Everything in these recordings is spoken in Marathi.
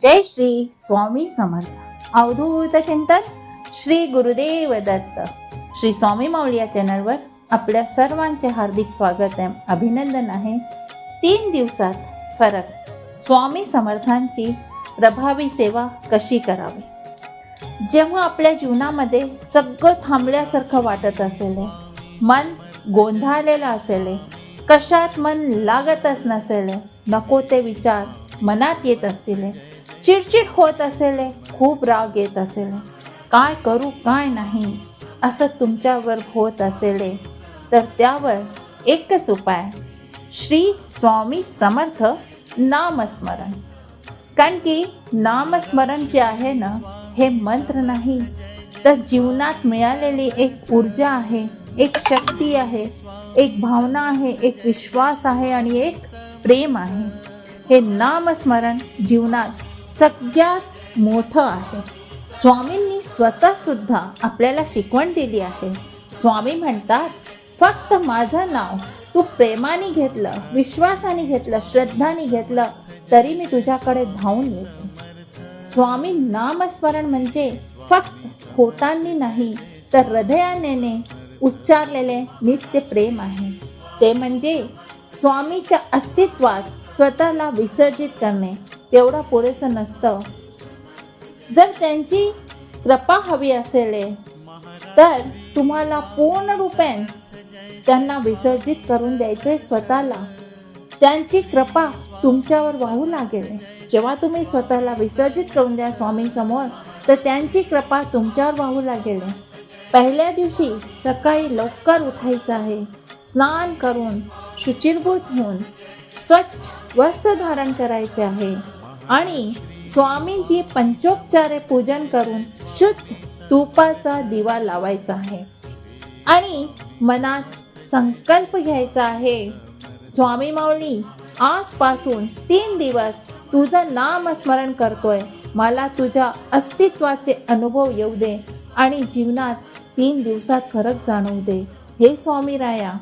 जय श्री स्वामी समर्थ. अवधूत चिंतन श्री गुरुदेव दत्त. श्री स्वामी माऊली या चॅनलवर आपल्या सर्वांचे हार्दिक स्वागत आहे. अभिनंदन आहे. तीन दिवसात फरक. स्वामी समर्थांची प्रभावी सेवा कशी करावी? जेव्हा आपल्या जीवनामध्ये सगळं थांबल्यासारखं वाटत असेल मन गोंधळलेलं असेल कशात मन लागतच नसेल नको ते विचार मनात येत असतील चिडचिड होत असेल खूप राग येत असेल. काय करू काय नाही असं तुमच्यावर होत असेल. तर त्यावर एकच उपाय श्री स्वामी समर्थ नामस्मरण. कारण की नामस्मरण जे आहे ना हे मंत्र नाही तर जीवनात मिळालेली एक ऊर्जा आहे एक शक्ती आहे एक भावना आहे एक विश्वास आहे आणि एक प्रेम आहे. हे नामस्मरण जीवनात सगळ्यात मोठं आहे. स्वामींनी स्वतः सुद्धा आपल्याला शिकवण दिली आहे. स्वामी म्हणतात फक्त माझं नाव तू प्रेमाने घेतलं विश्वासाने घेतलं श्रद्धाने घेतलं तरी मी तुझ्याकडे धावून येते. स्वामी नामस्मरण म्हणजे फक्त होटांनी नाही तर हृदयाने उच्चारलेले नित्य प्रेम आहे. ते म्हणजे स्वामीच्या अस्तित्वात स्वतःला विसर्जित करणे तेवढं पुरेसं नसतं. जर त्यांची कृपा हवी असेल तर तुम्हाला पूर्ण रूपेन त्यांना विसर्जित करून द्यायचे स्वतःला. त्यांची कृपा तुमच्यावर वाहू लागेल. जेव्हा तुम्ही स्वतःला विसर्जित करून द्या स्वामींसमोर तर त्यांची कृपा तुमच्यावर वाहू लागेल. पहिल्या दिवशी सकाळी लवकर उठायचं आहे. स्नान करून शुचिरभूत होऊन स्वच्छ वस्त्र धारण करायचे आहे. आणि स्वामींची पंचोपचारे पूजन करून शुद्ध तुपाचा दिवा लावायचा आहे. आणि मनात संकल्प घ्यायचा आहे स्वामी माऊली आजपासून तीन दिवस तुझं नामस्मरण करतोय. मला तुझ्या अस्तित्वाचे अनुभव येऊ दे आणि जीवनात तीन दिवसात फरक जाणवू दे. हे स्वामी राया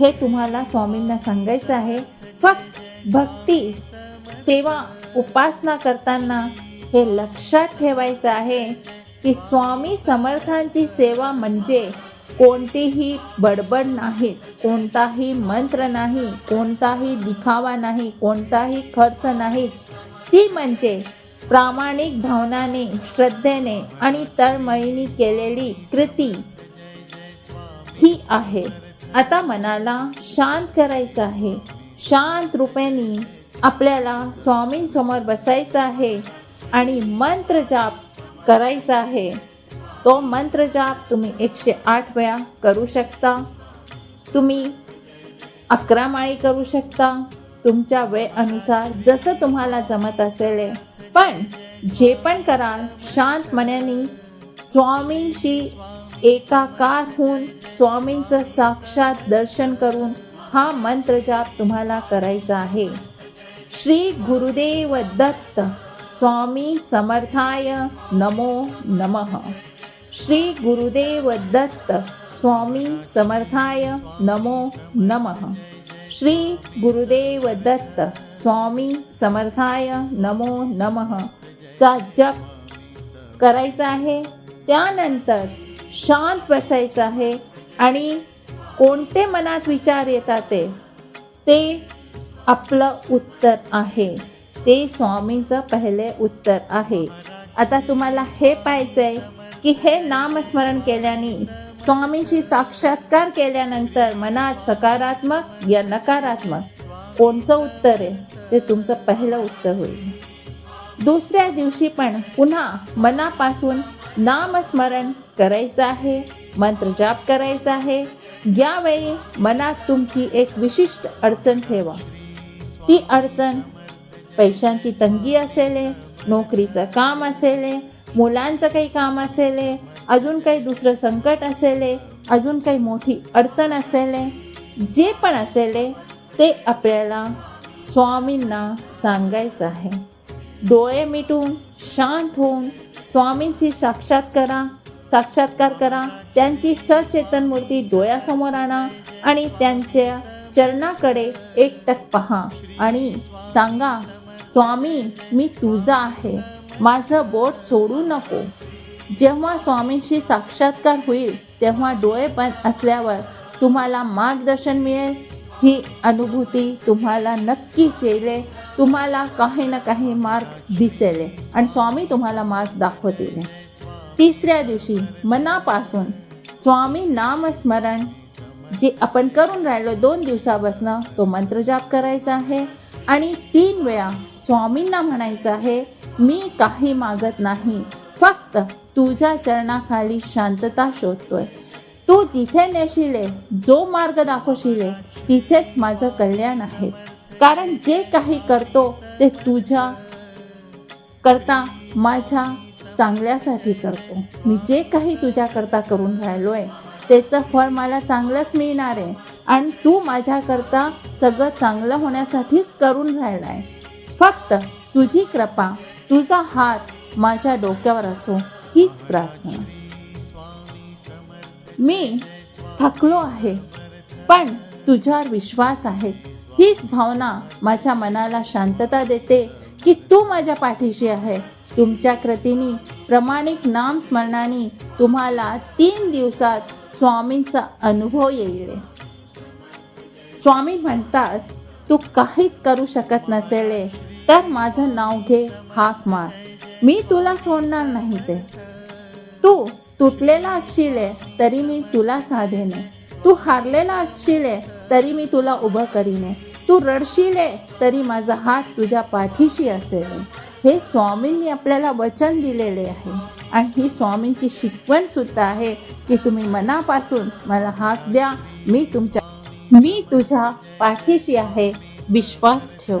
हे तुम्हाला स्वामींना सांगायचं आहे. फक्त भक्ती सेवा उपासना करताना हे लक्षात ठेवायचं आहे की स्वामी समर्थांची सेवा म्हणजे कोणतीही बडबड नाही कोणताही मंत्र नाही कोणताही दिखावा नाही कोणताही खर्च नाही. ती म्हणजे प्रामाणिक भावनाने श्रद्धेने आणि तळमळीने केलेली कृती ही आहे. आता मनाला शांत करायचं आहे. शांत रूपेने आपल्याला स्वामींसमोर बसायचं आहे आणि मंत्र जाप करायचा आहे. तो मंत्र जाप तुम्ही एकशे आठ वेळा करू शकता. तुम्ही अकरा माळी करू शकता. तुमच्या वेळ अनुसार जसं तुम्हाला जमत असेल. पण जे पण कराल शांत मनाने स्वामींशी एकाकार होऊन स्वामींचं साक्षात दर्शन करून हा मंत्र जाप तुम्हाला करायचा आहे. श्री गुरुदेव दत्त स्वामी समर्थाय नमो नमः. श्री गुरुदेव दत्त स्वामी समर्थाय नमो नमः. श्री गुरुदेव दत्त स्वामी समर्थाय नमो नमः. चा जप करायचा आहे. त्यानंतर शांत बसायचं आहे आणि कोणते मनात विचार येतात ते ते आपलं उत्तर आहे. ते स्वामींचं पहिले उत्तर आहे. आता तुम्हाला हे पाहायचं आहे की हे नामस्मरण केल्याने स्वामींची साक्षात्कार केल्यानंतर मनात सकारात्मक या नकारात्मक कोणचं उत्तर आहे? ते तुमचं पहिलं उत्तर होईल. दुसऱ्या दिवशी पण पुन्हा मनापासून नामस्मरण करायचं आहे मंत्र जाप करायचा आहे. यावेळी मनात तुमची एक विशिष्ट अडचण ठेवा. ती अडचण पैशांची तंगी असेल नोकरीचं काम असेल मुलांचं काही काम असेल अजून काही दुसरं संकट असेल अजून काही मोठी अडचण असेल जे पण असेल ते आपल्याला स्वामींना सांगायचं आहे. डोळे मिटून शांत होऊन स्वामींची साक्षात करा साक्षात्कार करा त्यांची सचेतन मूर्ती डोळ्यासमोर आणा आणि त्यांच्या चरणाकडे एकटक पहा आणि सांगा स्वामी मी तुझा आहे. माझं बोट सोडू नको. जेव्हा स्वामींशी साक्षात्कार होईल तेव्हा डोळे बंद असल्यावर तुम्हाला मार्गदर्शन मिळेल. ही अनुभूती तुम्हाला नक्कीच येईल. तुम्हाला काही ना काही मार्ग दिसेल. आणि स्वामी तुम्हाला मार्ग दाखवतील. तिसऱ्या दिवशी मनापासून स्वामी नामस्मरण जे आपण करून राहिलो दोन दिवसापासनं तो मंत्र जाप करायचा आहे. आणि तीन वेळा स्वामींना म्हणायचं आहे मी काही मागत नाही. फक्त तुझ्या चरणाखाली शांतता शोधतोय. तू जिथे नेशिले जो मार्ग दाखवशिले तिथेच माझं कल्याण आहे. कारण जे काही करतो ते तुझ्या करता माझ्या चांगल्यासाठी करतो. मी जे काही तुझ्याकरता करून राहिलोय त्याचं फळ मला चांगलंच मिळणार आहे. आणि तू माझ्याकरता सगळं चांगलं होण्यासाठीच करून राहिला आहे फक्त तुझी कृपा तुझा हात माझ्या डोक्यावर असो हीच प्रार्थना. मी थकलो आहे पण तुझ्यावर विश्वास आहे. हीच भावना माझ्या मनाला शांतता देते की तू माझ्या पाठीशी आहे. तुमच्या कृतीनी प्रमाणिक नामस्मरणाने तुम्हाला तीन दिवसात स्वामींचा अनुभव येईल. स्वामी म्हणतात तू काहीच करू शकत नसेल तर माझं नाव घे हाक मार. मी तुला सोडणार नाही ते. तू तुटलेला असशील तरी मी तुला साधेने. तू हारलेला असशील तरी मी तुला उभं करीने. तू रडशील तरी माझा हात तुझ्या पाठीशी असेल. हे स्वामींनी आपल्याला वचन दिलेले आहे. आणि ही स्वामींची शिकवण सुद्धा आहे की तुम्ही मनापासून मला हात द्या. मी तुमच्या मी तुझ्या पाठीशी आहे. विश्वास ठेव.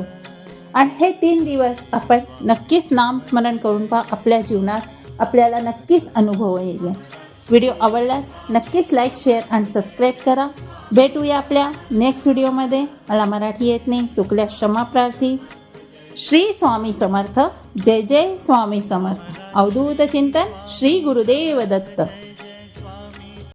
आणि हे तीन दिवस आपण नक्कीच नामस्मरण करून पहा. आपल्या जीवनात आपल्याला नक्कीच अनुभव येईल. व्हिडिओ आवडल्यास नक्कीच लाईक शेअर आणि सबस्क्राईब करा. भेटूया आपल्या नेक्स्ट व्हिडिओमध्ये मला मराठी येत नाही. चुकल्या क्षमा प्रार्थी. श्री स्वामी समर्थ. जय जय स्वामी समर्थ. अवधूत चिंतन श्री गुरुदेव दत्त.